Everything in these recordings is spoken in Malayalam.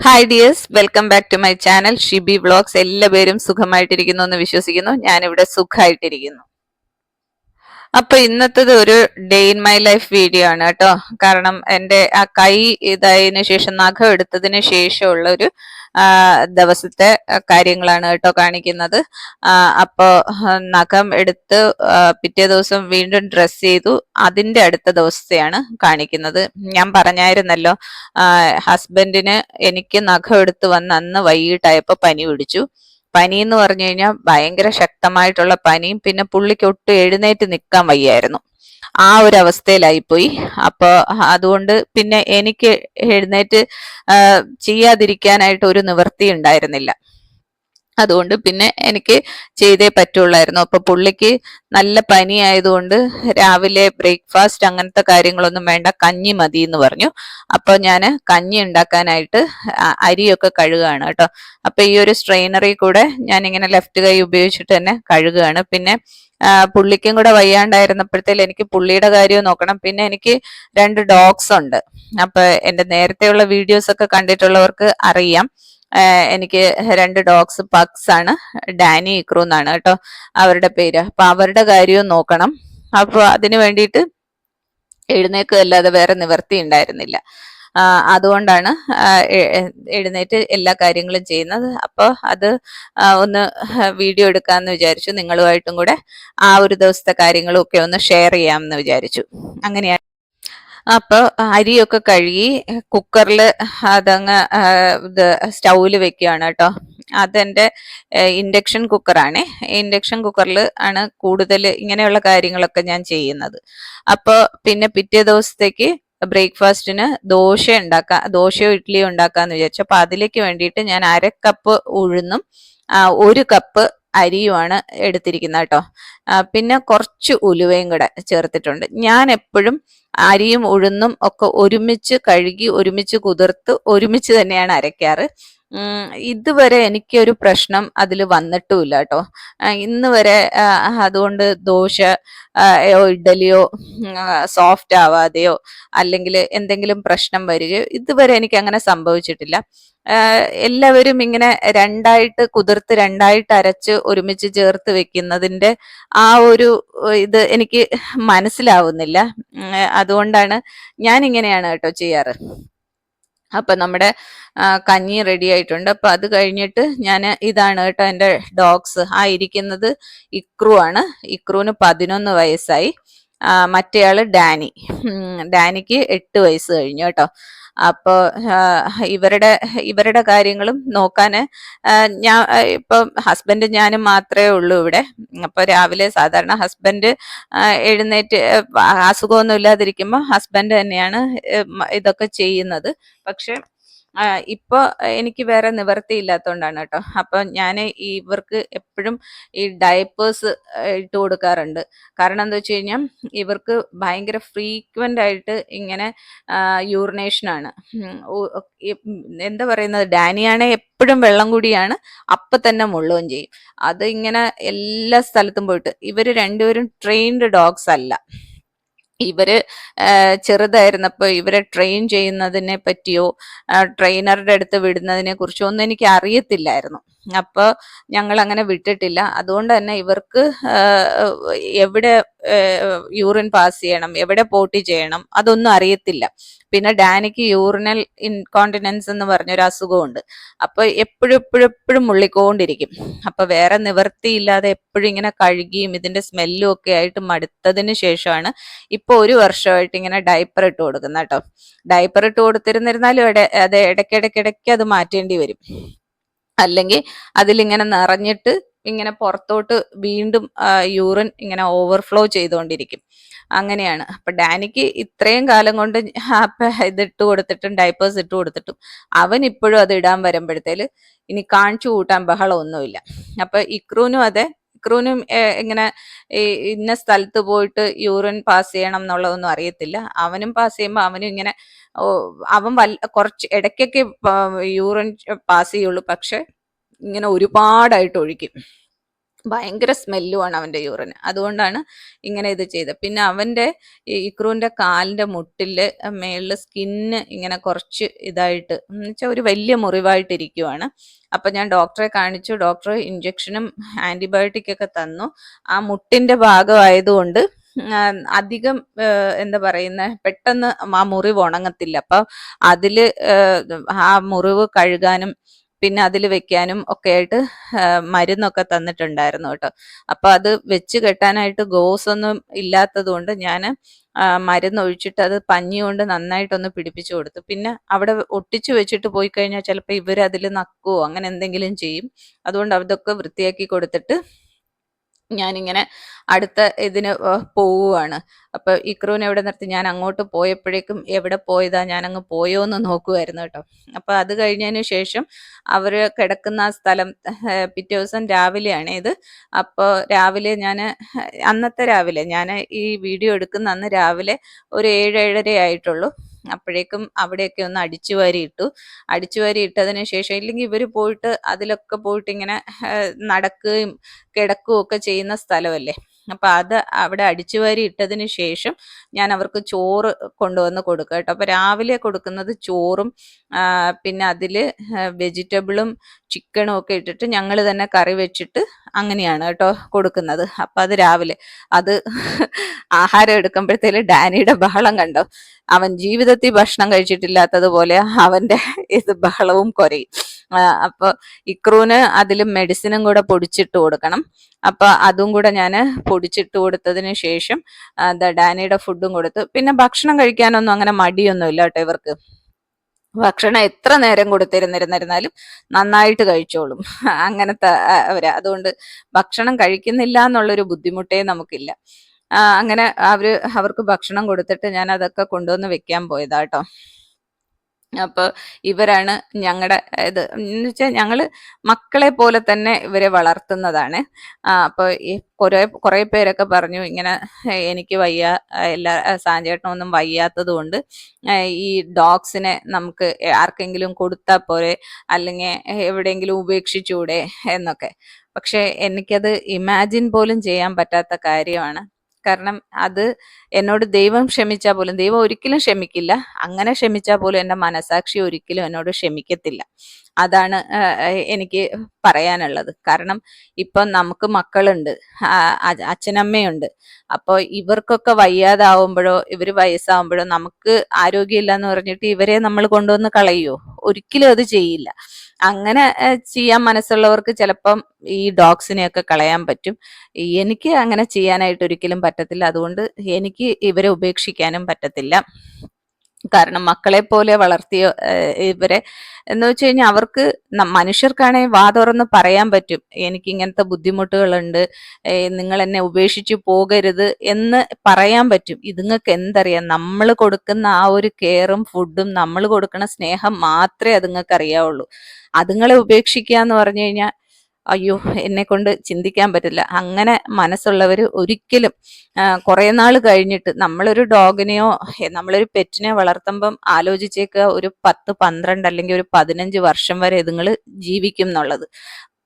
Hi dears welcome back to my channel Shibi vlogs എല്ലാവരും സുഖമായിട്ടിരിക്കുന്നു എന്ന് വിശ്വസിക്കുന്നു. ഞാനിവിടെ സുഖമായിട്ടിരിക്കുന്നു അപ്പൊ ഇന്നത്തത് ഒരു day in my life video ആണ് കേട്ടോ. കാരണം എന്റെ ആ കൈ ഇതായതിനു ശേഷം നഖം എടുത്തതിന് ശേഷമുള്ള ഒരു ദിവസത്തെ കാര്യങ്ങളാണ് കേട്ടോ കാണിക്കുന്നത്. അപ്പോൾ അപ്പോ നഖം എടുത്ത് പിറ്റേ ദിവസം വീണ്ടും ഡ്രസ്സ് ചെയ്തു. അതിന്റെ അടുത്ത ദിവസത്തെയാണ് കാണിക്കുന്നത്. ഞാൻ പറഞ്ഞായിരുന്നല്ലോ ഹസ്ബൻഡിന് എനിക്ക് നഖം എടുത്ത് വന്ന് അന്ന് വൈകിട്ടായപ്പോ പനി പിടിച്ചു. പനി എന്ന് പറഞ്ഞു കഴിഞ്ഞാൽ ഭയങ്കര ശക്തമായിട്ടുള്ള പനിയും പിന്നെ പുള്ളിക്ക് ഒട്ടും എഴുന്നേറ്റ് നിൽക്കാൻ വയ്യായിരുന്നു. ആ ഒരു അവസ്ഥയിലായിപ്പോയി അപ്പോൾ അതുകൊണ്ട് പിന്നെ എനിക്ക് എഴുന്നേറ്റ് ചെയ്യാതിരിക്കാനായിട്ട് ഒരു നിവൃത്തി ഉണ്ടായിരുന്നില്ല അതുകൊണ്ട് പിന്നെ എനിക്ക് ചെയ്തേ പറ്റുള്ളായിരുന്നു. അപ്പൊ പുള്ളിക്ക് നല്ല പനി ആയതുകൊണ്ട് രാവിലെ ബ്രേക്ക്ഫാസ്റ്റ് അങ്ങനത്തെ കാര്യങ്ങളൊന്നും വേണ്ട കഞ്ഞി മതി എന്ന് പറഞ്ഞു. അപ്പൊ ഞാൻ കഞ്ഞി ഉണ്ടാക്കാനായിട്ട് അരിയൊക്കെ കഴുകുകയാണ് കേട്ടോ. അപ്പൊ ഈ ഒരു സ്ട്രെയിനറിൽ കൂടെ ഞാൻ ഇങ്ങനെ ലെഫ്റ്റ് കൈ ഉപയോഗിച്ചിട്ട് തന്നെ കഴുകുകയാണ് പിന്നെ പുള്ളിക്കും കൂടെ വയ്യാണ്ടായിരുന്നപ്പോഴത്തേൽ എനിക്ക് പുള്ളിയുടെ കാര്യവും നോക്കണം. പിന്നെ എനിക്ക് രണ്ട് ഡോഗ്സ് ഉണ്ട്. അപ്പൊ എന്റെ നേരത്തെയുള്ള വീഡിയോസ് ഒക്കെ കണ്ടിട്ടുള്ളവർക്ക് അറിയാം. എനിക്ക് രണ്ട് ഡോഗ്സ് പക്സ് ആണ് ഡാനി ഇക്രു എന്നാണ് കേട്ടോ അവരുടെ പേര്. അപ്പൊ അവരുടെ കാര്യവും നോക്കണം. അപ്പൊ അതിനു വേണ്ടിയിട്ട് എഴുന്നേക്കല്ലാതെ വേറെ നിവർത്തി ഉണ്ടായിരുന്നില്ല. അതുകൊണ്ടാണ് എഴുന്നേറ്റ് എല്ലാ കാര്യങ്ങളും ചെയ്യുന്നത്. അപ്പോൾ അത് ഒന്ന് വീഡിയോ എടുക്കാമെന്ന് വിചാരിച്ചു. നിങ്ങളുമായിട്ടും കൂടെ ആ ഒരു ദിവസത്തെ കാര്യങ്ങളും ഒക്കെ ഒന്ന് ഷെയർ ചെയ്യാമെന്ന് വിചാരിച്ചു. അങ്ങനെയാണ് അപ്പോൾ അരിയൊക്കെ കഴുകി കുക്കറിൽ അതങ്ങ് ഇത് സ്റ്റൗവിൽ വെക്കുകയാണ് കേട്ടോ. അതെന്റെ ഇൻഡക്ഷൻ കുക്കറാണ്. ഇൻഡക്ഷൻ കുക്കറിൽ ആണ് കൂടുതൽ ഇങ്ങനെയുള്ള കാര്യങ്ങളൊക്കെ ഞാൻ ചെയ്യുന്നത്. അപ്പോൾ പിന്നെ പിറ്റേ ദിവസത്തേക്ക് ബ്രേക്ക്ഫാസ്റ്റിന് ദോശ ഉണ്ടാക്കാം ദോശയോ ഇഡ്ഡലിയോ ഉണ്ടാക്കാന്ന് വിചാരിച്ചു. അപ്പൊ അതിലേക്ക് വേണ്ടിയിട്ട് ഞാൻ അര കപ്പ് ഉഴുന്നും ഒരു കപ്പ് അരിയുമാണ് എടുത്തിരിക്കുന്നത് കേട്ടോ. പിന്നെ കുറച്ച് ഉലുവയും കൂടെ ചേർത്തിട്ടുണ്ട്. ഞാൻ എപ്പോഴും അരിയും ഉഴുന്നും ഒക്കെ ഒരുമിച്ച് കഴുകി ഒരുമിച്ച് കുതിർത്ത് ഒരുമിച്ച് തന്നെയാണ് അരയ്ക്കാറ്. ഇതുവരെ എനിക്കൊരു പ്രശ്നം അതിൽ വന്നിട്ടുമില്ല കേട്ടോ. ഇന്ന് വരെ അതുകൊണ്ട് ദോശ ഇഡലിയോ സോഫ്റ്റ് ആവാതെയോ അല്ലെങ്കിൽ എന്തെങ്കിലും പ്രശ്നം വരികയോ ഇതുവരെ എനിക്ക് അങ്ങനെ സംഭവിച്ചിട്ടില്ല എല്ലാവരും ഇങ്ങനെ രണ്ടായിട്ട് കുതിർത്ത് രണ്ടായിട്ട് അരച്ച് ഒരുമിച്ച് ചേർത്ത് വെക്കുന്നതിന്റെ ആ ഒരു ഇത് എനിക്ക് മനസ്സിലാവുന്നില്ല. അതുകൊണ്ടാണ് ഞാൻ ഇങ്ങനെയാണ് കേട്ടോ ചെയ്യാറ്. അപ്പൊ നമ്മുടെ കഞ്ഞി റെഡി ആയിട്ടുണ്ട്. അപ്പൊ അത് കഴിഞ്ഞിട്ട് ഞാൻ ഇതാണ് കേട്ടോ എന്റെ ഡോഗ്സ് ആ ഇരിക്കുന്നത് ഇക്രു ആണ്. ഇക്രുവിന് പതിനൊന്ന് വയസ്സായി. മറ്റേയാൾ ഡാനി. ഡാനിക്ക് എട്ട് വയസ്സ് കഴിഞ്ഞു കേട്ടോ. അപ്പോ ഇവരുടെ ഇവരുടെ കാര്യങ്ങളും നോക്കാന് ആ, ഞാൻ ഇപ്പം ഹസ്ബൻഡ് ഞാനും മാത്രമേ ഉള്ളൂ ഇവിടെ. അപ്പൊ രാവിലെ സാധാരണ ഹസ്ബൻഡ് എഴുന്നേറ്റ് അസുഖമൊന്നും ഇല്ലാതിരിക്കുമ്പോൾ ഹസ്ബൻഡ് തന്നെയാണ് ഇതൊക്കെ ചെയ്യുന്നത്. പക്ഷെ ആ, ഇപ്പൊ എനിക്ക് വേറെ നിവർത്തി ഇല്ലാത്തതുകൊണ്ടാണ് കേട്ടോ അപ്പോൾ ഞാൻ ഇവർക്ക് എപ്പോഴും ഈ ഡയപ്പേഴ്സ് ഇട്ട് കൊടുക്കാറുണ്ട്. കാരണം എന്താ വെച്ച് കഴിഞ്ഞാൽ ഇവർക്ക് ഭയങ്കര ഫ്രീക്വന്റ് ആയിട്ട് ഇങ്ങനെ ഉം, എന്താ പറയുന്നത് ഡാനിയാണെ എപ്പോഴും വെള്ളം കൂടിയാണ് അപ്പം തന്നെ മുള്ളുകയും ചെയ്യും. അത് ഇങ്ങനെ എല്ലാ സ്ഥലത്തും പോയിട്ട് ഇവർ രണ്ടുപേരും ട്രെയിൻഡ് ഡോഗ്സ് അല്ല. ഇവർ ചെറുതായിരുന്നപ്പോ ഇവരെ ട്രെയിൻ ചെയ്യുന്നതിനെ പറ്റിയോ ട്രെയിനറുടെ അടുത്ത് വിടുന്നതിനെ കുറിച്ചോ ഒന്നും എനിക്ക് അറിയത്തില്ലായിരുന്നു. അപ്പൊ ഞങ്ങൾ അങ്ങനെ വിട്ടിട്ടില്ല. അതുകൊണ്ട് തന്നെ ഇവർക്ക് എവിടെ യൂറിൻ പാസ് ചെയ്യണം എവിടെ പോട്ടി ചെയ്യണം അതൊന്നും അറിയത്തില്ല. പിന്നെ ഡാനിക്ക് യൂറിനൽ ഇൻകോണ്ടിനൻസ് എന്ന് പറഞ്ഞൊരു അസുഖമുണ്ട്. അപ്പൊ എപ്പോഴും എപ്പോഴും എപ്പോഴും മുള്ളിക്കൊണ്ടിരിക്കും. അപ്പൊ വേറെ നിവൃത്തിയില്ലാതെ എപ്പോഴും ഇങ്ങനെ കഴുകിയും ഇതിന്റെ സ്മെല്ലും ഒക്കെ ആയിട്ട് മടുത്തതിന് ശേഷമാണ് ഇപ്പൊ ഒരു വർഷമായിട്ട് ഇങ്ങനെ ഡയപ്പർ ഇട്ട് കൊടുക്കുന്നത് കേട്ടോ. ഡയപ്പർ ഇട്ട് കൊടുത്തിരുന്നിരുന്നാലും ഇട അത് ഇടയ്ക്കിടയ്ക്കിടയ്ക്ക് അത് മാറ്റേണ്ടി വരും. അല്ലെങ്കിൽ അതിലിങ്ങനെ നിറഞ്ഞിട്ട് ഇങ്ങനെ പുറത്തോട്ട് വീണ്ടും യൂറിൻ ഇങ്ങനെ ഓവർഫ്ലോ ചെയ്തുകൊണ്ടിരിക്കും അങ്ങനെയാണ്. അപ്പൊ ഡാനിക്ക് ഇത്രയും കാലം കൊണ്ട് ഇതിട്ട് കൊടുത്തിട്ടും ഡൈപ്പേഴ്സ് ഇട്ട് കൊടുത്തിട്ടും അവൻ ഇപ്പോഴും അത് ഇടാൻ വരുമ്പോഴത്തേൽ ഇനി കാണിച്ചു കൂട്ടാൻ ബഹളമൊന്നുമില്ല അപ്പൊ ഇക്രൂനും അതെ എങ്ങനെ ഇങ്ങനെ ഇന്ന സ്ഥലത്ത് പോയിട്ട് യൂറിൻ പാസ് ചെയ്യണം എന്നുള്ളതൊന്നും അറിയത്തില്ല. അവനും പാസ് ചെയ്യുമ്പോൾ അവനും ഇങ്ങനെ അവൻ വല്ല കുറച്ച് ഇടയ്ക്കൊക്കെ യൂറിൻ പാസ് ചെയ്യുള്ളൂ. പക്ഷെ ഇങ്ങനെ ഒരുപാടായിട്ട് ഒഴിക്കും. ഭയങ്കര സ്മെല്ലുമാണ് അവന്റെ യൂറിന്. അതുകൊണ്ടാണ് ഇങ്ങനെ ഇത് ചെയ്തത്. പിന്നെ അവന്റെ ഈ ഇക്രൂന്റെ കാലിന്റെ മുട്ടിൽ മേളിൽ സ്കിന്ന് ഇങ്ങനെ കുറച്ച് ഇതായിട്ട് എന്ന് വെച്ചാൽ ഒരു വലിയ മുറിവായിട്ടിരിക്കുവാണ്. അപ്പം ഞാൻ ഡോക്ടറെ കാണിച്ചു. ഡോക്ടർ ഇഞ്ചക്ഷനും ആന്റിബയോട്ടിക്കൊക്കെ തന്നു. ആ മുട്ടിന്റെ ഭാഗമായതുകൊണ്ട് അധികം എന്താ പറയുന്ന പെട്ടെന്ന് ആ മുറിവ് ഉണങ്ങത്തില്ല. അപ്പം അതിൽ ആ മുറിവ് കഴുകാനും പിന്നെ അതിൽ വെക്കാനും ഒക്കെ ആയിട്ട് മരുന്നൊക്കെ തന്നിട്ടുണ്ടായിരുന്നു കേട്ടോ. അപ്പൊ അത് വെച്ച് കെട്ടാനായിട്ട് ഗോസ് ഒന്നും ഇല്ലാത്തത് കൊണ്ട് ഞാൻ മരുന്ന് ഒഴിച്ചിട്ട് അത് പഞ്ഞി കൊണ്ട് നന്നായിട്ടൊന്ന് പിടിപ്പിച്ചു കൊടുത്തു. പിന്നെ അവിടെ ഒട്ടിച്ചു വെച്ചിട്ട് പോയി കഴിഞ്ഞാൽ ചിലപ്പോൾ ഇവർ അതിൽ നക്കുവോ അങ്ങനെ എന്തെങ്കിലും ചെയ്യും. അതുകൊണ്ട് അതൊക്കെ വൃത്തിയാക്കി കൊടുത്തിട്ട് ഞാനിങ്ങനെ അടുത്ത ഇതിന് പോവുകയാണ് അപ്പൊ ഇക്രൂനെ എവിടെ നിർത്തി? ഞാൻ അങ്ങോട്ട് പോയപ്പോഴേക്കും എവിടെ പോയതാ? ഞാൻ അങ്ങ് പോയോ എന്ന് നോക്കുമായിരുന്നു കേട്ടോ. അപ്പൊ അത് കഴിഞ്ഞതിന് ശേഷം അവർ കിടക്കുന്ന ആ സ്ഥലം പിറ്റേ ദിവസം രാവിലെയാണ് ഇത്. അപ്പോൾ രാവിലെ ഞാൻ അന്നത്തെ രാവിലെ ഞാൻ ഈ വീഡിയോ എടുക്കുന്ന അന്ന് രാവിലെ ഒരു ഏഴ് ഏഴര ആയിട്ടുള്ളൂ അപ്പോഴേക്കും അവിടെയൊക്കെ ഒന്ന് അടിച്ചു വാരി ഇട്ടു. അടിച്ചു വാരി ഇട്ടതിന് ശേഷം ഇല്ലെങ്കിൽ ഇവർ പോയിട്ട് അതിലൊക്കെ പോയിട്ട് ഇങ്ങനെ നടക്കുകയും കിടക്കുകയും ഒക്കെ ചെയ്യുന്ന സ്ഥലമല്ലേ. അപ്പൊ അത് അവിടെ അടിച്ചുവാരി ഇട്ടതിന് ശേഷം ഞാൻ അവർക്ക് ചോറ് കൊണ്ടുവന്ന് കൊടുക്കുക കേട്ടോ. അപ്പൊ രാവിലെ കൊടുക്കുന്നത് ചോറും പിന്നെ അതിൽ വെജിറ്റബിളും ചിക്കനും ഒക്കെ ഇട്ടിട്ട് ഞങ്ങൾ തന്നെ കറി വെച്ചിട്ട് അങ്ങനെയാണ് കേട്ടോ കൊടുക്കുന്നത്. അപ്പൊ അത് രാവിലെ. അത് ആഹാരം എടുക്കുമ്പോഴത്തേൽ ഡാനിയുടെ ബഹളം കണ്ടോ? അവൻ ജീവിതത്തിൽ ഭക്ഷണം കഴിച്ചിട്ടില്ലാത്തതുപോലെ അവന്റെ ഇത് ബഹളവും കുറയും അപ്പൊ ഇക്രൂന് അതിൽ മെഡിസിനും കൂടെ പൊടിച്ചിട്ട് കൊടുക്കണം. അപ്പൊ അതും കൂടെ ഞാൻ പൊടിച്ചിട്ട് കൊടുത്തതിന് ശേഷം ഡാനിയുടെ ഫുഡും കൊടുത്തു. പിന്നെ ഭക്ഷണം കഴിക്കാനൊന്നും അങ്ങനെ മടിയൊന്നുമില്ല കേട്ടോ ഇവർക്ക്. ഭക്ഷണം എത്ര നേരം കൊടുത്തിരുന്നിരുന്നിരുന്നാലും നന്നായിട്ട് കഴിച്ചോളും. അങ്ങനത്തെ അവർ. അതുകൊണ്ട് ഭക്ഷണം കഴിക്കുന്നില്ല എന്നുള്ളൊരു ബുദ്ധിമുട്ടേ നമുക്കില്ല. അങ്ങനെ അവർ അവർക്ക് ഭക്ഷണം കൊടുത്തിട്ട് ഞാൻ അതൊക്കെ കൊണ്ടുവന്ന് വെക്കാൻ പോയതാ കേട്ടോ അപ്പൊ ഇവരാണ് ഞങ്ങളുടെ ഇത് എന്ന് വെച്ചാൽ ഞങ്ങൾ മക്കളെ പോലെ തന്നെ ഇവരെ വളർത്തുന്നതാണ്. ആ, അപ്പൊ ഈ കുറേ കുറെ പേരൊക്കെ പറഞ്ഞു ഇങ്ങനെ എനിക്ക് വയ്യ എല്ലാ സാഞ്ചേട്ടനൊന്നും വയ്യാത്തത് കൊണ്ട് ഈ ഡോഗ്സിനെ നമുക്ക് ആർക്കെങ്കിലും കൊടുത്താൽ പോരെ അല്ലെങ്കിൽ എവിടെയെങ്കിലും ഉപേക്ഷിച്ചൂടെ എന്നൊക്കെ. പക്ഷെ എനിക്കത് ഇമാജിൻ പോലും ചെയ്യാൻ പറ്റാത്ത കാര്യമാണ്. കാരണം അത് എന്നോട് ദൈവം ക്ഷമിച്ചാൽ പോലും ദൈവം ഒരിക്കലും ക്ഷമിക്കില്ല. അങ്ങനെ ക്ഷമിച്ചാൽ പോലും എന്റെ മനസാക്ഷി ഒരിക്കലും എന്നോട് ക്ഷമിക്കത്തില്ല. അതാണ് എനിക്ക് പറയാനുള്ളത്. കാരണം ഇപ്പം നമുക്ക് മക്കളുണ്ട് അച്ഛനമ്മയുണ്ട്. അപ്പോൾ ഇവർക്കൊക്കെ വയ്യാതാവുമ്പോഴോ ഇവർ വയസ്സാവുമ്പോഴോ നമുക്ക് ആരോഗ്യമില്ല എന്ന് പറഞ്ഞിട്ട് ഇവരെ നമ്മൾ കൊണ്ടുവന്ന് കളയുമോ ഒരിക്കലും അത് ചെയ്യില്ല. അങ്ങനെ ചെയ്യാൻ മനസ്സുള്ളവർക്ക് ചിലപ്പം ഈ ഡോഗ്സിനെയൊക്കെ കളയാൻ പറ്റും. എനിക്ക് അങ്ങനെ ചെയ്യാനായിട്ട് ഒരിക്കലും പറ്റത്തില്ല. അതുകൊണ്ട് എനിക്ക് ഇവരെ ഉപേക്ഷിക്കാനും പറ്റത്തില്ല. കാരണം മക്കളെ പോലെ വളർത്തിയ ഇവരെ. എന്ന് വെച്ച് കഴിഞ്ഞാൽ അവർക്ക് മനുഷ്യർക്കാണെങ്കിൽ വാ തുറന്ന് പറയാൻ പറ്റും. എനിക്ക് ഇങ്ങനത്തെ ബുദ്ധിമുട്ടുകളുണ്ട്. നിങ്ങൾ എന്നെ ഉപേക്ഷിച്ച് പോകരുത് എന്ന് പറയാൻ പറ്റും. ഇതുങ്ങൾക്ക് എന്തറിയാം? നമ്മൾ കൊടുക്കുന്ന ആ ഒരു കെയറും ഫുഡും നമ്മൾ കൊടുക്കുന്ന സ്നേഹം മാത്രമേ അതുങ്ങൾക്ക് അറിയാവുള്ളൂ അതുങ്ങളെ ഉപേക്ഷിക്കുക എന്ന് പറഞ്ഞു കഴിഞ്ഞാൽ അയ്യോ എന്നെ കൊണ്ട് ചിന്തിക്കാൻ പറ്റില്ല. അങ്ങനെ മനസ്സുള്ളവർ ഒരിക്കലും കുറെ നാൾ കഴിഞ്ഞിട്ട് നമ്മളൊരു ഡോഗിനെയോ നമ്മളൊരു പെറ്റിനെ വളർത്തുമ്പം ആലോചിച്ചേക്കുക ഒരു പത്ത് പന്ത്രണ്ട് അല്ലെങ്കിൽ ഒരു പതിനഞ്ച് വർഷം വരെ ഇതുങ്ങൾ ജീവിക്കും എന്നുള്ളത്.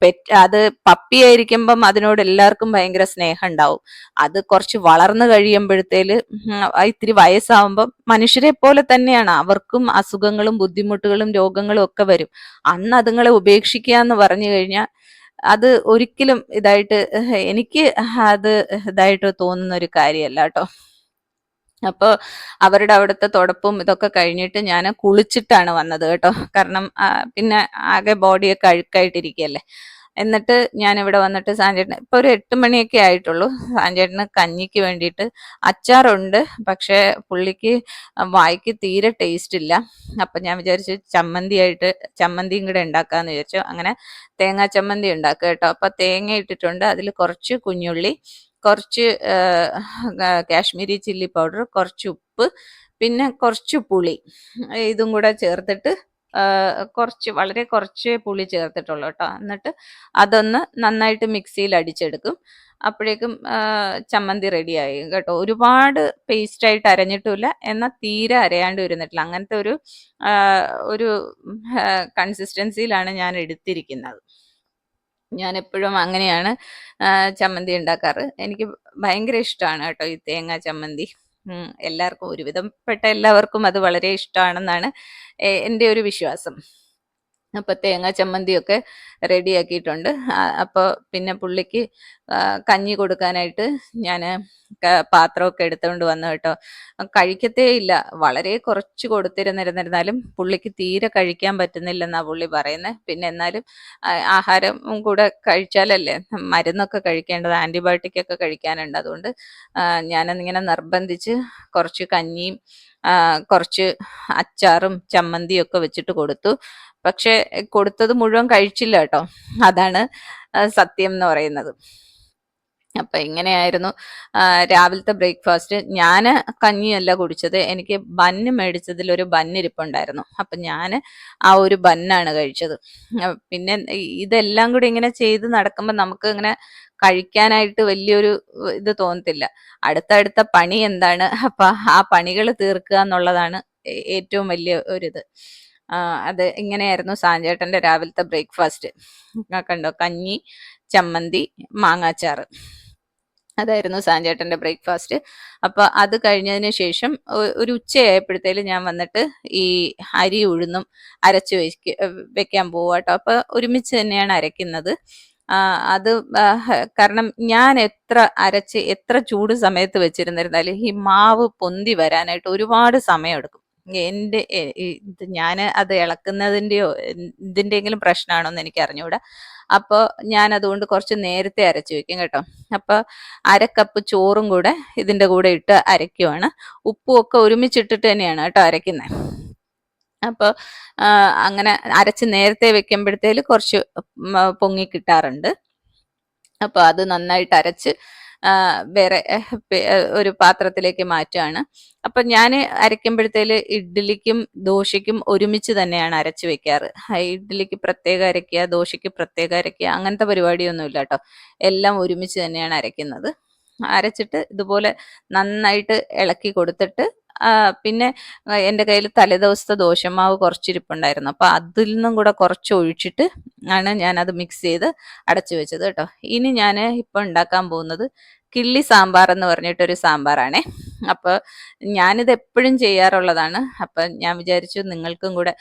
പെറ്റ് അത് പപ്പിയായിരിക്കുമ്പം അതിനോട് എല്ലാവർക്കും ഭയങ്കര സ്നേഹം ഉണ്ടാവും. അത് കുറച്ച് വളർന്നു കഴിയുമ്പോഴത്തേൽ ഇത്തിരി വയസ്സാവുമ്പം മനുഷ്യരെ പോലെ തന്നെയാണ്. അവർക്കും അസുഖങ്ങളും ബുദ്ധിമുട്ടുകളും രോഗങ്ങളും ഒക്കെ വരും. അന്ന് അതുങ്ങളെ ഉപേക്ഷിക്കുക എന്ന് പറഞ്ഞു കഴിഞ്ഞാൽ അത് ഒരിക്കലും ഇതായിട്ട് എനിക്ക് അത് ഇതായിട്ട് തോന്നുന്ന ഒരു കാര്യമല്ല കേട്ടോ. അപ്പോൾ അവരുടെ അവിടുത്തെ തുടപ്പും ഇതൊക്കെ കഴിഞ്ഞിട്ട് ഞാൻ കുളിച്ചിട്ടാണ് വന്നത് കേട്ടോ. കാരണം പിന്നെ ആകെ ബോഡിയൊക്കെ അഴുക്കായിട്ടിരിക്കുകയല്ലേ. എന്നിട്ട് ഞാൻ ഇവിടെ വന്നിട്ട് സാഞ്ചേട്ടന് ഇപ്പൊ ഒരു എട്ട് മണിയൊക്കെ ആയിട്ടുള്ളൂ. സാഞ്ചേട്ടന് കഞ്ഞിക്ക് വേണ്ടിയിട്ട് അച്ചാറുണ്ട് പക്ഷെ പുള്ളിക്ക് വായിക്ക് തീരെ ടേസ്റ്റ് ഇല്ല. അപ്പൊ ഞാൻ വിചാരിച്ചു ചമ്മന്തി ആയിട്ട് ചമ്മന്തിയും കൂടെ ഉണ്ടാക്കാന്ന് വിചാരിച്ചു. അങ്ങനെ തേങ്ങാ ചമ്മന്തി ഉണ്ടാക്കുക കേട്ടോ. അപ്പൊ തേങ്ങ ഇട്ടിട്ടുണ്ട്. അതിൽ കുറച്ച് കുഞ്ഞുള്ളി കുറച്ച് കാശ്മീരി ചില്ലി പൗഡർ കുറച്ച് ഉപ്പ് പിന്നെ കുറച്ച് പുളി. ഇതും കൂടെ ചേർത്തിട്ട് കുറച്ച് വളരെ കുറച്ച് പുളി ചേർത്തിട്ടുള്ളൂ കേട്ടോ. എന്നിട്ട് അതൊന്ന് നന്നായിട്ട് മിക്സിയിൽ അടിച്ചെടുക്കും. അപ്പോഴേക്കും ചമ്മന്തി റെഡിയായി കേട്ടോ. ഒരുപാട് പേസ്റ്റ് ആയിട്ട് അരഞ്ഞിട്ടില്ല എന്നാൽ തീരെ അരയാണ്ട് വരുന്നിട്ടില്ല അങ്ങനത്തെ ഒരു ഒരു കൺസിസ്റ്റൻസിയിലാണ് ഞാൻ എടുത്തിരിക്കുന്നത്. ഞാൻ എപ്പോഴും അങ്ങനെയാണ് ചമ്മന്തി ഉണ്ടാക്കാറ്. എനിക്ക് ഭയങ്കര ഇഷ്ടമാണ് കേട്ടോ ഈ തേങ്ങ ചമ്മന്തി. എല്ലാവർക്കും ഒരുവിധപ്പെട്ട എല്ലാവർക്കും അത് വളരെ ഇഷ്ടമാണെന്നാണ് എന്റെ ഒരു വിശ്വാസം. അപ്പോൾ തേങ്ങ ചമ്മന്തിയൊക്കെ റെഡിയാക്കിയിട്ടുണ്ട്. അപ്പോൾ പിന്നെ പുള്ളിക്ക് കഞ്ഞി കൊടുക്കാനായിട്ട് ഞാൻ പാത്രമൊക്കെ എടുത്തുകൊണ്ട് വന്നു കേട്ടോ. കഴിക്കത്തേ ഇല്ല. വളരെ കുറച്ച് കൊടുത്തിരുന്നിരുന്നിരുന്നാലും പുള്ളിക്ക് തീരെ കഴിക്കാൻ പറ്റുന്നില്ലെന്നാണ് പുള്ളി പറയുന്നത് പിന്നെ എന്നാലും ആഹാരം കൂടെ കഴിച്ചാലല്ലേ മരുന്നൊക്കെ കഴിക്കേണ്ടത് ആന്റിബയോട്ടിക് ഒക്കെ കഴിക്കാനുണ്ട്. അതുകൊണ്ട് ഞാനതിങ്ങനെ നിർബന്ധിച്ച് കുറച്ച് കഞ്ഞിയും കുറച്ച് അച്ചാറും ചമ്മന്തിയും ഒക്കെ വെച്ചിട്ട് കൊടുത്തു. പക്ഷെ കൊടുത്തത് മുഴുവൻ കഴിച്ചില്ല കേട്ടോ. അതാണ് സത്യം എന്ന് പറയുന്നത്. അപ്പൊ ഇങ്ങനെയായിരുന്നു രാവിലത്തെ ബ്രേക്ക്ഫാസ്റ്റ്. ഞാൻ കഞ്ഞിയല്ല കുടിച്ചത്. എനിക്ക് ബന്ന് മേടിച്ചതിൽ ഒരു ബന്നിരിപ്പുണ്ടായിരുന്നു. അപ്പൊ ഞാൻ ആ ഒരു ബന്നാണ് കഴിച്ചത്. പിന്നെ ഇതെല്ലാം കൂടി ഇങ്ങനെ ചെയ്ത് നടക്കുമ്പോൾ നമുക്ക് ഇങ്ങനെ കഴിക്കാനായിട്ട് വലിയൊരു ഇത് തോന്നത്തില്ല. അടുത്തടുത്ത പണി എന്താണ്? അപ്പൊ ആ പണികൾ തീർക്കുക എന്നുള്ളതാണ് ഏറ്റവും വലിയ ഒരിത്. അത് ഇങ്ങനെയായിരുന്നു സാഞ്ചേട്ടന്റെ രാവിലത്തെ ബ്രേക്ക്ഫാസ്റ്റ്. കണ്ടോ? കഞ്ഞി ചമ്മന്തി മാങ്ങാച്ചാറ്. അതായിരുന്നു സാഞ്ചേട്ടന്റെ ബ്രേക്ക്ഫാസ്റ്റ്. അപ്പോൾ അത് കഴിഞ്ഞതിന് ശേഷം ഒരു ഉച്ചയായപ്പോഴത്തേലും ഞാൻ വന്നിട്ട് ഈ അരി ഉഴുന്നും അരച്ച് വയ്ക്ക വെക്കാൻ പോവാട്ടോ അപ്പൊ ഒരുമിച്ച് തന്നെയാണ് അരയ്ക്കുന്നത്. അത് കാരണം ഞാൻ എത്ര അരച്ച് എത്ര ചൂട് സമയത്ത് വെച്ചിരുന്നിരുന്നാലും ഈ മാവ് പൊന്തി വരാനായിട്ട് ഒരുപാട് സമയമെടുക്കും. എന്റെ എ- ഇത് ഞാൻ അത് ഇളക്കുന്നതിന്റെയോ ഇതിന്റെയെങ്കിലും പ്രശ്നമാണോ എന്ന് എനിക്ക് അറിഞ്ഞുകൂടാ അപ്പോൾ ഞാൻ അതുകൊണ്ട് കുറച്ച് നേരത്തെ അരച്ച് വെക്കും കേട്ടോ. അപ്പോൾ അര കപ്പ് ചോറും കൂടെ ഇതിന്റെ കൂടെ ഇട്ട് അരയ്ക്കുവാണ്. ഉപ്പും ഒക്കെ ഒരുമിച്ചിട്ടിട്ട് തന്നെയാണ് കേട്ടോ അരയ്ക്കുന്നത് അപ്പോൾ അങ്ങനെ അരച്ച് നേരത്തെ വെക്കുമ്പോഴത്തേൽ കുറച്ച് പൊങ്ങി കിട്ടാറുണ്ട്. അപ്പോൾ അത് നന്നായിട്ട് അരച്ച് വേറെ ഒരു പാത്രത്തിലേക്ക് മാറ്റുകയാണ്. അപ്പൊ ഞാൻ അരയ്ക്കുമ്പോഴത്തേൽ ഇഡ്ഡലിക്കും ദോശയ്ക്കും ഒരുമിച്ച് തന്നെയാണ് അരച്ച് വെക്കാറ്. ഇഡ്ഡലിക്ക് പ്രത്യേകം അരയ്ക്കുക ദോശയ്ക്ക് പ്രത്യേകം അരയ്ക്കുക അങ്ങനത്തെ പരിപാടിയൊന്നുമില്ല കേട്ടോ എല്ലാം ഒരുമിച്ച് തന്നെയാണ് അരയ്ക്കുന്നത്. അരച്ചിട്ട് ഇതുപോലെ നന്നായിട്ട് ഇളക്കി കൊടുത്തിട്ട് പിന്നെ എന്റെ കയ്യിൽ തലേദിവസത്തെ ദോശമാവ് കുറച്ചിരിപ്പുണ്ടായിരുന്നു. അപ്പോൾ അതിൽ നിന്നും കൂടെ കുറച്ച് ഒഴിച്ചിട്ട് ആണ് ഞാനത് മിക്സ് ചെയ്ത് അടച്ചു വെച്ചത് കേട്ടോ. ഇനി ഞാൻ ഇപ്പോൾ ഉണ്ടാക്കാൻ പോകുന്നത് കിള്ളി സാമ്പാർ എന്ന് പറഞ്ഞിട്ടൊരു സാമ്പാറാണേ. അപ്പോൾ ഞാനിത് എപ്പോഴും ചെയ്യാറുള്ളതാണ്. അപ്പം ഞാൻ വിചാരിച്ചു നിങ്ങൾക്കും കൂടെ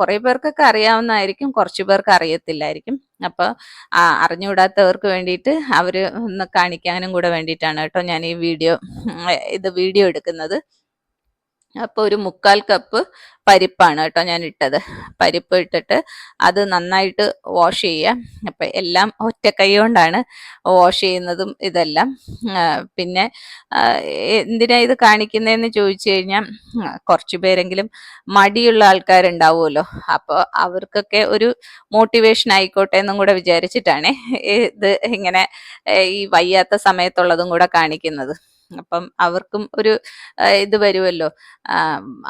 കുറേ പേർക്കൊക്കെ അറിയാവുന്നതായിരിക്കും കുറച്ച് പേർക്ക് അറിയത്തില്ലായിരിക്കും. അപ്പോൾ അറിഞ്ഞുകൂടാത്തവർക്ക് വേണ്ടിയിട്ട് അവർ ഒന്ന് കാണിക്കാനും കൂടെ വേണ്ടിയിട്ടാണ് കേട്ടോ ഞാൻ ഈ വീഡിയോ ഇത് വീഡിയോ എടുക്കുന്നത്. അപ്പൊ ഒരു മുക്കാൽ കപ്പ് പരിപ്പാണ് കേട്ടോ ഞാൻ ഇട്ടത്. പരിപ്പ് ഇട്ടിട്ട് അത് നന്നായിട്ട് വാഷ് ചെയ്യുക അപ്പൊ എല്ലാം ഒറ്റ കൈ കൊണ്ടാണ് വാഷ് ചെയ്യുന്നതും ഇതെല്ലാം. പിന്നെ എന്തിനാ ഇത് കാണിക്കുന്നതെന്ന് ചോദിച്ചു കഴിഞ്ഞാൽ കുറച്ചു പേരെങ്കിലും മടിയുള്ള ആൾക്കാരുണ്ടാവുമല്ലോ. അപ്പോൾ അവർക്കൊക്കെ ഒരു മോട്ടിവേഷൻ ആയിക്കോട്ടെ എന്നും കൂടെ വിചാരിച്ചിട്ടാണ് ഇത് ഇങ്ങനെ ഈ വയ്യാത്ത സമയത്തുള്ളതും കൂടെ കാണിക്കുന്നത്. അപ്പം അവർക്കും ഒരു ഇത് വരുമല്ലോ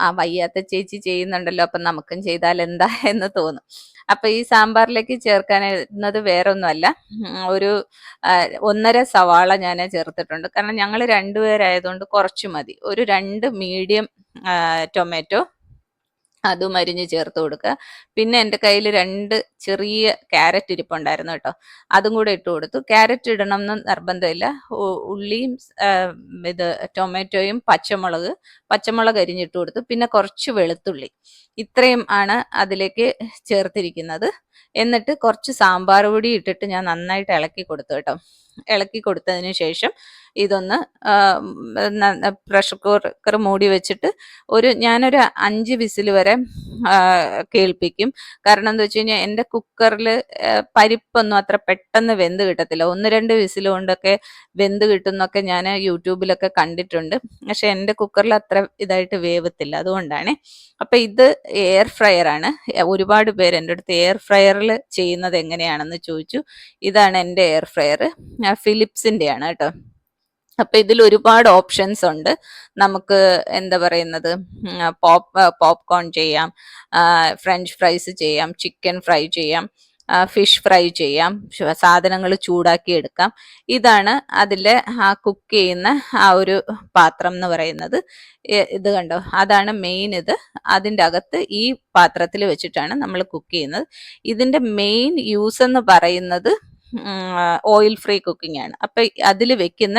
ആ വയ്യാത്ത ചേച്ചി ചെയ്യുന്നുണ്ടല്ലോ അപ്പം നമുക്കും ചെയ്താൽ എന്താ എന്ന് തോന്നും. അപ്പം ഈ സാമ്പാറിലേക്ക് ചേർക്കാനുന്നത് വേറെ ഒന്നുമല്ല ഒരു ഒന്നര സവാള ഞാൻ ചേർത്തിട്ടുണ്ട്. കാരണം ഞങ്ങൾ രണ്ടുപേരായതുകൊണ്ട് കുറച്ച് മതി. ഒരു രണ്ട് മീഡിയം ടൊമാറ്റോ അതും അരിഞ്ഞ് ചേർത്ത് കൊടുക്കുക. പിന്നെ എന്റെ കയ്യിൽ രണ്ട് ചെറിയ ക്യാരറ്റ് ഇരിപ്പുണ്ടായിരുന്നു കേട്ടോ. അതും കൂടെ ഇട്ട് കൊടുത്തു. ക്യാരറ്റ് ഇടണം എന്ന് നിർബന്ധമില്ല. ഉള്ളിയും ഇത് ടൊമാറ്റോയും പച്ചമുളക് പച്ചമുളക് അരിഞ്ഞിട്ട് കൊടുത്തു. പിന്നെ കുറച്ച് വെളുത്തുള്ളി. ഇത്രയും ആണ് അതിലേക്ക് ചേർത്തിരിക്കുന്നത്. എന്നിട്ട് കുറച്ച് സാമ്പാർ പൊടി ഇട്ടിട്ട് ഞാൻ നന്നായിട്ട് ഇളക്കി കൊടുത്തു കേട്ടോ. ഇളക്കി കൊടുത്തതിന് ശേഷം ഇതൊന്ന് പ്രഷർ കുക്കർ മൂടി വെച്ചിട്ട് ഒരു ഞാനൊരു അഞ്ച് വിസിൽ വരെ കേൾപ്പിക്കും. കാരണം എന്താ വെച്ച് കഴിഞ്ഞാൽ എന്റെ കുക്കറിൽ പരിപ്പൊന്നും അത്ര പെട്ടെന്ന് വെന്ത് കിട്ടത്തില്ല. ഒന്ന് രണ്ട് വിസിൽ കൊണ്ടൊക്കെ വെന്ത് കിട്ടുന്നൊക്കെ ഞാൻ യൂട്യൂബിലൊക്കെ കണ്ടിട്ടുണ്ട്. പക്ഷെ എന്റെ കുക്കറിൽ അത്ര ഇതായിട്ട് വേവത്തില്ല. അതുകൊണ്ടാണ്. അപ്പം ഇത് എയർ ഫ്രയർ ആണ് ഒരുപാട് പേര് എന്റെ അടുത്ത് എയർ ഫ്രയറിൽ ചെയ്യുന്നത് എങ്ങനെയാണെന്ന് ചോദിച്ചു. ഇതാണ് എന്റെ എയർ ഫ്രയർ ഫിലിപ്സിന്റെ ആണ് കേട്ടോ. അപ്പൊ ഇതിൽ ഒരുപാട് ഓപ്ഷൻസ് ഉണ്ട്. നമുക്ക് എന്താ പറയുന്നത്? പോപ്പ് പോപ്കോൺ ചെയ്യാം ഫ്രഞ്ച് ഫ്രൈസ് ചെയ്യാം ചിക്കൻ ഫ്രൈ ചെയ്യാം ഫിഷ് ഫ്രൈ ചെയ്യാം സാധനങ്ങൾ ചൂടാക്കി എടുക്കാം. ഇതാണ് അതിലെ ആ കുക്ക് ചെയ്യുന്ന ആ ഒരു പാത്രം എന്ന് പറയുന്നത്. ഇത് കണ്ടോ? അതാണ് മെയിൻ ഇത്. അതിന്റെ അകത്ത് ഈ പാത്രത്തിൽ വെച്ചിട്ടാണ് നമ്മൾ കുക്ക് ചെയ്യുന്നത്. ഇതിന്റെ മെയിൻ യൂസ് എന്ന് പറയുന്നത് ഓയിൽ ഫ്രീ കുക്കിംഗ് ആണ്. അപ്പൊ അതിൽ വെക്കുന്ന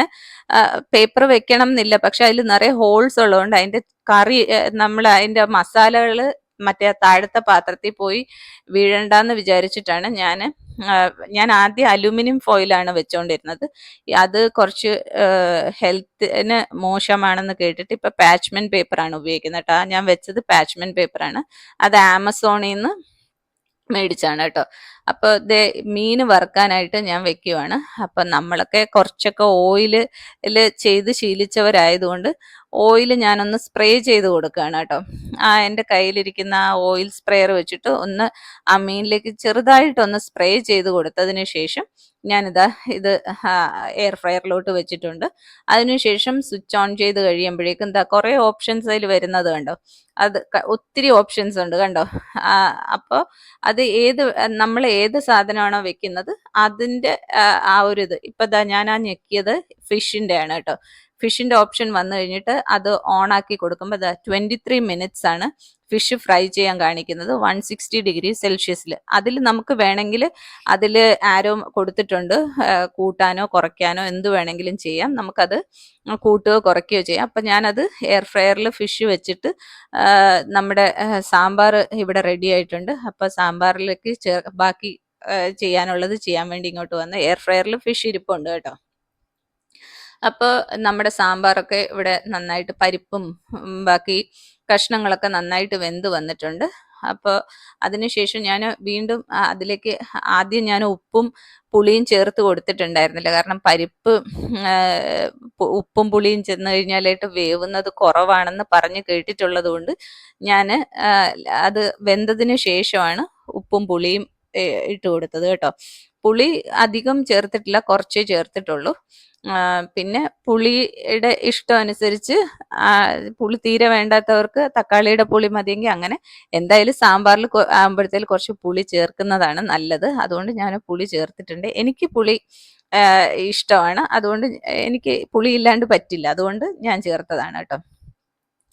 പേപ്പർ വെക്കണം എന്നില്ല. പക്ഷെ അതിൽ നിറയെ ഹോൾസ് ഉള്ളതുകൊണ്ട് അതിന്റെ കറി നമ്മൾ അതിന്റെ മസാലകൾ മറ്റേ താഴത്തെ പാത്രത്തിൽ പോയി വീഴണ്ടെന്ന് വിചാരിച്ചിട്ടാണ് ഞാൻ ഞാൻ ആദ്യം അലുമിനിയം ഫോയിലാണ് വെച്ചുകൊണ്ടിരുന്നത് അത് കുറച്ച് ഹെൽത്തിന് മോശമാണെന്ന് കേട്ടിട്ട് ഇപ്പൊ പാച്ച്മെന്റ് പേപ്പറാണ് ഉപയോഗിക്കുന്നത് കേട്ടോ. ഞാൻ വെച്ചത് പാച്ച്മെന്റ് പേപ്പറാണ് അത് ആമസോണിൽ നിന്ന് മേടിച്ചാണ് കേട്ടോ. അപ്പോൾ ഇത് മീൻ വറുക്കാനായിട്ട് ഞാൻ വെക്കുവാണ്. അപ്പം നമ്മളൊക്കെ കുറച്ചൊക്കെ ഓയിലിൽ ചെയ്ത് ശീലിച്ചവരായതുകൊണ്ട് ഓയിൽ ഞാനൊന്ന് സ്പ്രേ ചെയ്ത് കൊടുക്കുകയാണ് കേട്ടോ. ആ എന്റെ കയ്യിലിരിക്കുന്ന ആ ഓയിൽ സ്പ്രേയർ വെച്ചിട്ട് ഒന്ന് ആ മീനിലേക്ക് ചെറുതായിട്ടൊന്ന് സ്പ്രേ ചെയ്ത് കൊടുത്തതിന് ശേഷം ഞാനിതാ ഇത് എയർ ഫ്രയറിലോട്ട് വെച്ചിട്ടുണ്ട്. അതിനുശേഷം സ്വിച്ച് ഓൺ ചെയ്ത് കഴിയുമ്പോഴേക്കും എന്താ കുറേ ഓപ്ഷൻസ് അതിൽ വരുന്നത് കണ്ടോ? അത് ഒത്തിരി ഓപ്ഷൻസ് ഉണ്ട് കണ്ടോ? അപ്പോൾ അത് ഏത് നമ്മൾ ഏത് സാധനമാണോ വെക്കുന്നത് അതിന്റെ ആ ഒരു ഇത്. ഇപ്പം ദാ ഞാൻ ആ ഞെക്കിയത് ഫിഷിന്റെ ആണ് കേട്ടോ. ഫിഷിന്റെ ഓപ്ഷൻ വന്നു കഴിഞ്ഞിട്ട് അത് ഓൺ ആക്കി കൊടുക്കുമ്പോൾ ട്വന്റി ത്രീ മിനിറ്റ്സ് ആണ് ഫിഷ് ഫ്രൈ ചെയ്യാൻ കാണിക്കുന്നത്. വൺ സിക്സ്റ്റി ഡിഗ്രി സെൽഷ്യസിൽ അതിൽ നമുക്ക് വേണമെങ്കിൽ അതിൽ ആരോ കൊടുത്തിട്ടുണ്ട്. കൂട്ടാനോ കുറയ്ക്കാനോ എന്ത് വേണമെങ്കിലും ചെയ്യാം. നമുക്കത് കൂട്ടുകയോ കുറയ്ക്കുകയോ ചെയ്യാം. അപ്പം ഞാനത് എയർ ഫ്രയറിൽ ഫിഷ് വെച്ചിട്ട് നമ്മുടെ സാമ്പാർ ഇവിടെ റെഡി ആയിട്ടുണ്ട്. അപ്പോൾ സാമ്പാറിലേക്ക് ചേർ ബാക്കി ചെയ്യാനുള്ളത് ചെയ്യാൻ വേണ്ടി ഇങ്ങോട്ട് വന്ന് എയർ ഫ്രയറിൽ ഫിഷ് ഇരിപ്പുണ്ട് കേട്ടോ. അപ്പോൾ നമ്മുടെ സാമ്പാറൊക്കെ ഇവിടെ നന്നായിട്ട് പരിപ്പും ബാക്കി കഷ്ണങ്ങളൊക്കെ നന്നായിട്ട് വെന്ത് വന്നിട്ടുണ്ട്. അപ്പോൾ അതിനുശേഷം ഞാൻ വീണ്ടും അതിലേക്ക് ആദ്യം ഞാൻ ഉപ്പും പുളിയും ചേർത്ത് കൊടുത്തിട്ടുണ്ടായിരുന്നില്ല. കാരണം പരിപ്പ് ഉപ്പും പുളിയും ചെന്ന് കഴിഞ്ഞാലായിട്ട് വേവുന്നത് കുറവാണെന്ന് പറഞ്ഞ് കേട്ടിട്ടുള്ളത് കൊണ്ട് ഞാൻ അത് വെന്തതിന് ശേഷമാണ് ഉപ്പും പുളിയും ഇട്ട് കൊടുത്തത് കേട്ടോ. പുളി അധികം ചേർത്തിട്ടില്ല കുറച്ചേ ചേർത്തിട്ടുള്ളൂ. പിന്നെ പുളിയുടെ ഇഷ്ടം അനുസരിച്ച് പുളി തീരെ വേണ്ടാത്തവർക്ക് തക്കാളിയുടെ പുളി മതിയെങ്കിൽ അങ്ങനെ എന്തായാലും സാമ്പാറിൽ ആകുമ്പോഴത്തേക്ക് കുറച്ച് പുളി ചേർക്കുന്നതാണ് നല്ലത്. അതുകൊണ്ട് ഞാൻ പുളി ചേർത്തിട്ടുണ്ട്. എനിക്ക് പുളി ഇഷ്ടമാണ്. അതുകൊണ്ട് എനിക്ക് പുളി ഇല്ലാണ്ട് പറ്റില്ല. അതുകൊണ്ട് ഞാൻ ചേർത്തതാണ് കേട്ടോ.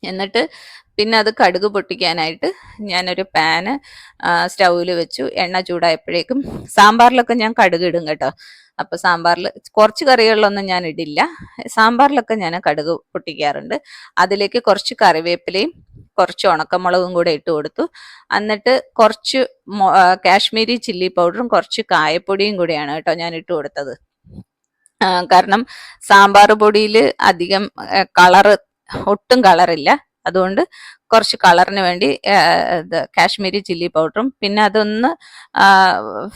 എന്നിട്ട് പിന്നെ അത് കടുക് പൊട്ടിക്കാനായിട്ട് ഞാനൊരു പാന് സ്റ്റൗവിൽ വെച്ചു. എണ്ണ ചൂടായപ്പോഴേക്കും സാമ്പാറിലൊക്കെ ഞാൻ കടുക് ഇടും കേട്ടോ. അപ്പോൾ സാമ്പാറിൽ കുറച്ച് കറികളിലൊന്നും ഞാൻ ഇടില്ല. സാമ്പാറിലൊക്കെ ഞാൻ കടുക് പൊട്ടിക്കാറുണ്ട്. അതിലേക്ക് കുറച്ച് കറിവേപ്പിലയും കുറച്ച് ഉണക്കമുളകും കൂടെ ഇട്ട് കൊടുത്തു. എന്നിട്ട് കുറച്ച് കാശ്മീരി ചില്ലി പൗഡറും കുറച്ച് കായപ്പൊടിയും കൂടിയാണ് കേട്ടോ ഞാൻ ഇട്ട് കൊടുത്തത്. കാരണം സാമ്പാർ പൊടിയിൽ അധികം കളറ് ഒട്ടും കളറില്ല. അതുകൊണ്ട് കുറച്ച് കളറിന് വേണ്ടി കാശ്മീരി ചില്ലി പൗഡറും പിന്നെ അതൊന്ന്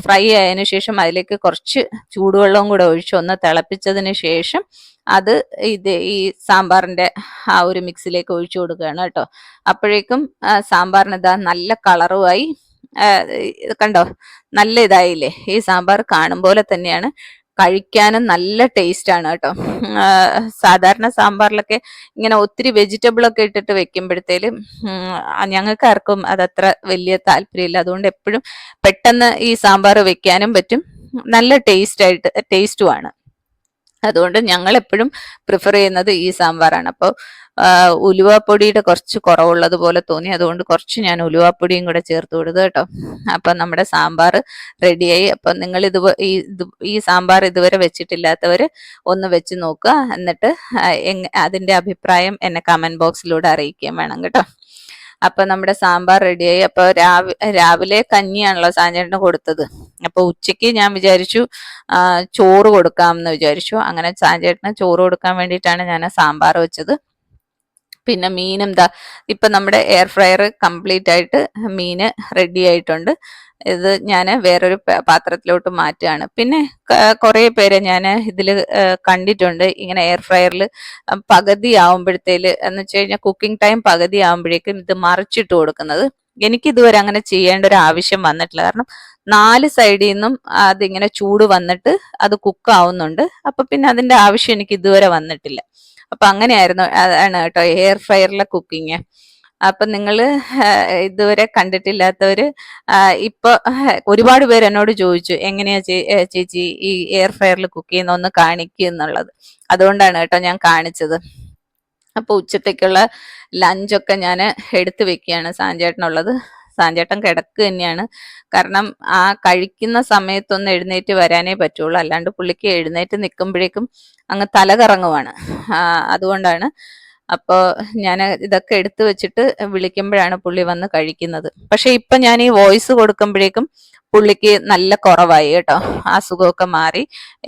ഫ്രൈ ആയതിനു ശേഷം അതിലേക്ക് കുറച്ച് ചൂടുവെള്ളവും കൂടെ ഒഴിച്ച് ഒന്ന് തിളപ്പിച്ചതിന് ശേഷം അത് ഇത് ഈ സാമ്പാറിന്റെ ആ ഒരു മിക്സിലേക്ക് ഒഴിച്ചു കൊടുക്കുകയാണ് കേട്ടോ. അപ്പോഴേക്കും സാമ്പാറിന് ഇതാ നല്ല കളറുമായി കണ്ടോ? നല്ല ഇതായില്ലേ? ഈ സാമ്പാർ കാണും പോലെ തന്നെയാണ്. കഴിക്കാനും നല്ല ടേസ്റ്റ് ആണ് കേട്ടോ. സാധാരണ സാമ്പാറിലൊക്കെ ഇങ്ങനെ ഒത്തിരി വെജിറ്റബിൾ ഒക്കെ ഇട്ടിട്ട് വെക്കുമ്പോഴത്തേലും ഞങ്ങൾക്ക് ആർക്കും അതത്ര വലിയ താല്പര്യമില്ല. അതുകൊണ്ട് എപ്പോഴും പെട്ടെന്ന് ഈ സാമ്പാർ വെക്കാനും പറ്റും. നല്ല ടേസ്റ്റ് ആയിട്ട് ടേസ്റ്റുമാണ് അതുകൊണ്ട് ഞങ്ങൾ എപ്പോഴും പ്രിഫർ ചെയ്യുന്നത് ഈ സാമ്പാറാണ്. അപ്പോൾ ഉലുവാപ്പൊടിയുടെ കുറച്ച് കുറവുള്ളത് പോലെ തോന്നി. അതുകൊണ്ട് കുറച്ച് ഞാൻ ഉലുവാപ്പൊടിയും കൂടെ ചേർത്ത് കൊടുത്തു കേട്ടോ. അപ്പം നമ്മുടെ സാമ്പാർ റെഡിയായി അപ്പം നിങ്ങൾ ഇത് ഈ ഈ സാമ്പാർ ഇതുവരെ വെച്ചിട്ടില്ലാത്തവർ ഒന്ന് വെച്ച് നോക്കുക. എന്നിട്ട് അതിന്റെ അഭിപ്രായം എന്നെ കമന്റ് ബോക്സിലൂടെ അറിയിക്കുകയും വേണം കേട്ടോ. അപ്പൊ നമ്മുടെ സാമ്പാർ റെഡിയായി അപ്പൊ രാവിലെ കഞ്ഞിയാണല്ലോ സാഞ്ചേട്ടന് കൊടുത്തത്. അപ്പൊ ഉച്ചയ്ക്ക് ഞാൻ വിചാരിച്ചു ചോറ് കൊടുക്കാം എന്ന് വിചാരിച്ചു. അങ്ങനെ സാഞ്ചേട്ടന് ചോറ് കൊടുക്കാൻ വേണ്ടിയിട്ടാണ് ഞാൻ സാമ്പാർ വെച്ചത്. പിന്നെ മീൻ എന്താ ഇപ്പം നമ്മുടെ എയർ ഫ്രയർ കംപ്ലീറ്റ് ആയിട്ട് മീൻ റെഡി ആയിട്ടുണ്ട്. ഇത് ഞാൻ വേറൊരു പാത്രത്തിലോട്ട് മാറ്റുകയാണ്. പിന്നെ കുറേ പേരെ ഞാൻ ഇതിൽ കണ്ടിട്ടുണ്ട്. ഇങ്ങനെ എയർ ഫ്രയറിൽ പകുതി ആവുമ്പോഴത്തേൽ എന്ന് വെച്ച് കഴിഞ്ഞാൽ കുക്കിംഗ് ടൈം പകുതി ആവുമ്പോഴേക്കും ഇത് മറിച്ചിട്ട് കൊടുക്കുന്നത്. എനിക്ക് ഇതുവരെ അങ്ങനെ ചെയ്യേണ്ട ഒരു ആവശ്യം വന്നിട്ടില്ല. കാരണം നാല് സൈഡിൽ നിന്നും അതിങ്ങനെ ചൂട് വന്നിട്ട് അത് കുക്ക് ആവുന്നുണ്ട്. അപ്പൊ പിന്നെ അതിന്റെ ആവശ്യം എനിക്ക് ഇതുവരെ വന്നിട്ടില്ല. അപ്പൊ അങ്ങനെയായിരുന്നു. അതാണ് കേട്ടോ എയർ ഫ്രയറിലെ കുക്കിങ് അപ്പൊ നിങ്ങൾ ഇതുവരെ കണ്ടിട്ടില്ലാത്തവര് ഇപ്പൊ ഒരുപാട് പേര് എന്നോട് ചോദിച്ചു എങ്ങനെയാ ചേച്ചി ഈ എയർ ഫ്രയറിൽ കുക്ക് ചെയ്യുന്ന? ഒന്ന് കാണിക്കുക എന്നുള്ളത്. അതുകൊണ്ടാണ് കേട്ടോ ഞാൻ കാണിച്ചത്. അപ്പൊ ഉച്ചത്തേക്കുള്ള ലഞ്ചൊക്കെ ഞാൻ എടുത്തു വെക്കുകയാണ് സാഞ്ചേട്ടനുള്ളത്. സാഞ്ചേട്ടൻ കിടക്ക് തന്നെയാണ്. കാരണം ആ കഴിക്കുന്ന സമയത്തൊന്നും എഴുന്നേറ്റ് വരാനേ പറ്റുള്ളൂ. അല്ലാണ്ട് പുള്ളിക്ക് എഴുന്നേറ്റ് നിൽക്കുമ്പോഴേക്കും അങ്ങ് തല കറങ്ങുവാണ് അതുകൊണ്ടാണ് അപ്പോൾ ഞാൻ ഇതൊക്കെ എടുത്തു വെച്ചിട്ട് വിളിക്കുമ്പോഴാണ് പുള്ളി വന്ന് കഴിക്കുന്നത്. പക്ഷെ ഇപ്പൊ ഞാൻ ഈ വോയിസ് കൊടുക്കുമ്പോഴേക്കും പുള്ളിക്ക് നല്ല കുറവായി കേട്ടോ. അസുഖമൊക്കെ മാറി.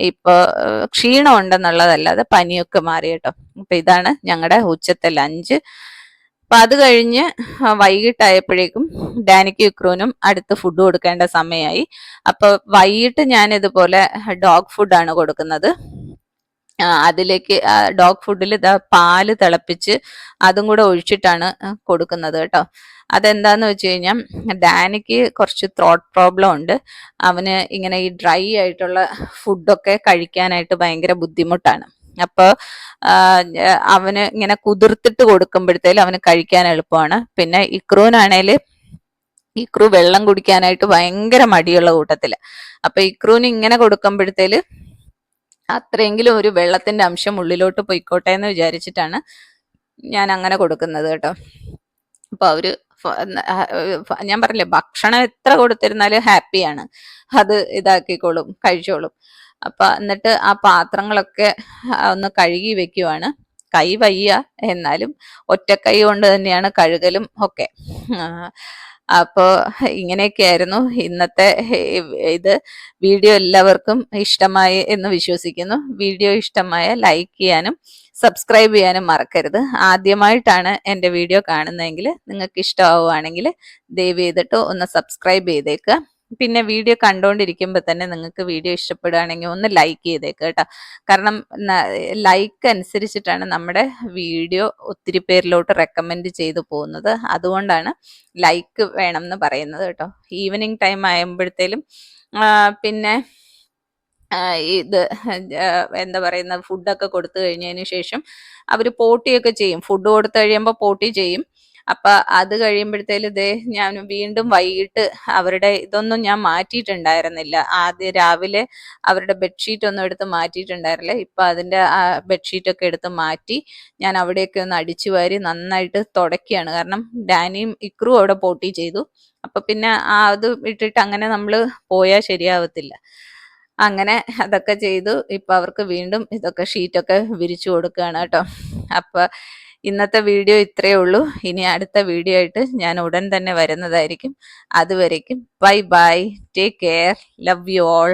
ഇപ്പൊ ഏഹ്, ക്ഷീണം ഉണ്ടെന്നുള്ളതല്ലാതെ പനിയൊക്കെ മാറി കേട്ടോ. അപ്പൊ ഇതാണ് ഞങ്ങളുടെ ഉച്ചത്തെ ലഞ്ച്. അപ്പൊ അത് കഴിഞ്ഞ് വൈകിട്ടായപ്പോഴേക്കും ഡാനിക്ക് യുക്രൂനും അടുത്ത് ഫുഡ് കൊടുക്കേണ്ട സമയമായി അപ്പൊ വൈകിട്ട് ഞാൻ ഇതുപോലെ ഡോഗ് ഫുഡാണ് കൊടുക്കുന്നത്. അതിലേക്ക് ഡോഗ് ഫുഡിൽ പാൽ തിളപ്പിച്ച് അതും കൂടെ ഒഴിച്ചിട്ടാണ് കൊടുക്കുന്നത് കേട്ടോ. അതെന്താന്ന് വെച്ച് കഴിഞ്ഞാൽ ഡാനിക്ക് കുറച്ച് ത്രോട്ട് പ്രോബ്ലം ഉണ്ട്. അവന് ഇങ്ങനെ ഈ ഡ്രൈ ആയിട്ടുള്ള ഫുഡൊക്കെ കഴിക്കാനായിട്ട് ഭയങ്കര ബുദ്ധിമുട്ടാണ്. അപ്പോൾ അവന് ഇങ്ങനെ കുതിർത്തിട്ട് കൊടുക്കുമ്പോഴത്തേലും അവന് കഴിക്കാൻ എളുപ്പമാണ്. പിന്നെ ഇക്രൂനാണേൽ ഇക്രു വെള്ളം കുടിക്കാനായിട്ട് ഭയങ്കര മടിയുള്ള കൂട്ടത്തിൽ. അപ്പൊ ഇക്രൂന് ഇങ്ങനെ കൊടുക്കുമ്പോഴത്തേൽ അത്രയെങ്കിലും ഒരു വെള്ളത്തിന്റെ അംശം ഉള്ളിലോട്ട് പൊയ്ക്കോട്ടെ എന്ന് വിചാരിച്ചിട്ടാണ് ഞാൻ അങ്ങനെ കൊടുക്കുന്നത് കേട്ടോ. അപ്പൊ അവർ ഞാൻ പറഞ്ഞില്ലേ ഭക്ഷണം എത്ര കൊടുത്തിരുന്നാലും ഹാപ്പിയാണ്. അത് ഇതാക്കിക്കോളും കഴിച്ചോളും. അപ്പൊ എന്നിട്ട് ആ പാത്രങ്ങളൊക്കെ ഒന്ന് കഴുകി വെക്കുവാണ്. കൈ വയ്യ എന്നാലും ഒറ്റ കൈ കൊണ്ട് തന്നെയാണ് കഴുകലും ഒക്കെ. അപ്പോൾ അപ്പോ ഇങ്ങനെയൊക്കെയായിരുന്നു ഇന്നത്തെ ഇത്. വീഡിയോ എല്ലാവർക്കും ഇഷ്ടമായി എന്ന് വിശ്വസിക്കുന്നു. വീഡിയോ ഇഷ്ടമായ ലൈക്ക് ചെയ്യാനും സബ്സ്ക്രൈബ് ചെയ്യാനും മറക്കരുത്. ആദ്യമായിട്ടാണ് എന്റെ വീഡിയോ കാണുന്നതെങ്കിൽ നിങ്ങൾക്ക് ഇഷ്ടമാവുകയാണെങ്കിൽ ദയവ് ചെയ്തിട്ട് ഒന്ന് സബ്സ്ക്രൈബ് ചെയ്തേക്കുക പിന്നെ വീഡിയോ കണ്ടുകൊണ്ടിരിക്കുമ്പോൾ തന്നെ നിങ്ങൾക്ക് വീഡിയോ ഇഷ്ടപ്പെടുകയാണെങ്കിൽ ഒന്ന് ലൈക്ക് ചെയ്തേക്ക് കേട്ടോ. കാരണം ലൈക്ക് അനുസരിച്ചിട്ടാണ് നമ്മുടെ വീഡിയോ ഒത്തിരി പേരിലോട്ട് റെക്കമെൻഡ് ചെയ്തു പോകുന്നത്. അതുകൊണ്ടാണ് ലൈക്ക് വേണം എന്ന് പറയുന്നത് കേട്ടോ. ഈവനിങ് ടൈം ആകുമ്പോഴത്തേലും പിന്നെ ഇത് എന്താ പറയുന്ന ഫുഡൊക്കെ കൊടുത്തു കഴിഞ്ഞതിന് ശേഷം അവർ പോട്ടിയൊക്കെ ചെയ്യും. ഫുഡ് കൊടുത്തു കഴിയുമ്പോൾ പോട്ടി ചെയ്യും. അപ്പൊ അത് കഴിയുമ്പോഴത്തേലും ഇതേ ഞാൻ വീണ്ടും വൈകിട്ട് അവരുടെ ഇതൊന്നും ഞാൻ മാറ്റിയിട്ടുണ്ടായിരുന്നില്ല. ആദ്യം രാവിലെ അവരുടെ ബെഡ്ഷീറ്റ് ഒന്നും എടുത്ത് മാറ്റിയിട്ടുണ്ടായിരുന്നില്ല. ഇപ്പൊ അതിന്റെ ആ ബെഡ്ഷീറ്റ് ഒക്കെ എടുത്ത് മാറ്റി ഞാൻ അവിടെയൊക്കെ ഒന്ന് അടിച്ചു വാരി നന്നായിട്ട് തുടക്കുകയാണ് കാരണം ഡാനിയും ഇക്രു അവിടെ പോട്ടി ചെയ്തു. അപ്പൊ പിന്നെ ആ അത് ഇട്ടിട്ട് അങ്ങനെ നമ്മൾ പോയാൽ ശരിയാവത്തില്ല. അങ്ങനെ അതൊക്കെ ചെയ്തു. ഇപ്പൊ അവർക്ക് വീണ്ടും ഇതൊക്കെ ഷീറ്റൊക്കെ വിരിച്ചു കൊടുക്കുകയാണ് കേട്ടോ. അപ്പൊ ഇന്നത്തെ വീഡിയോ ഇത്രയേ ഉള്ളൂ. ഇനി അടുത്ത വീഡിയോ ആയിട്ട് ഞാൻ ഉടൻ തന്നെ വരുന്നതായിരിക്കും. അതുവരേക്കും bye bye. Take care. Love you all.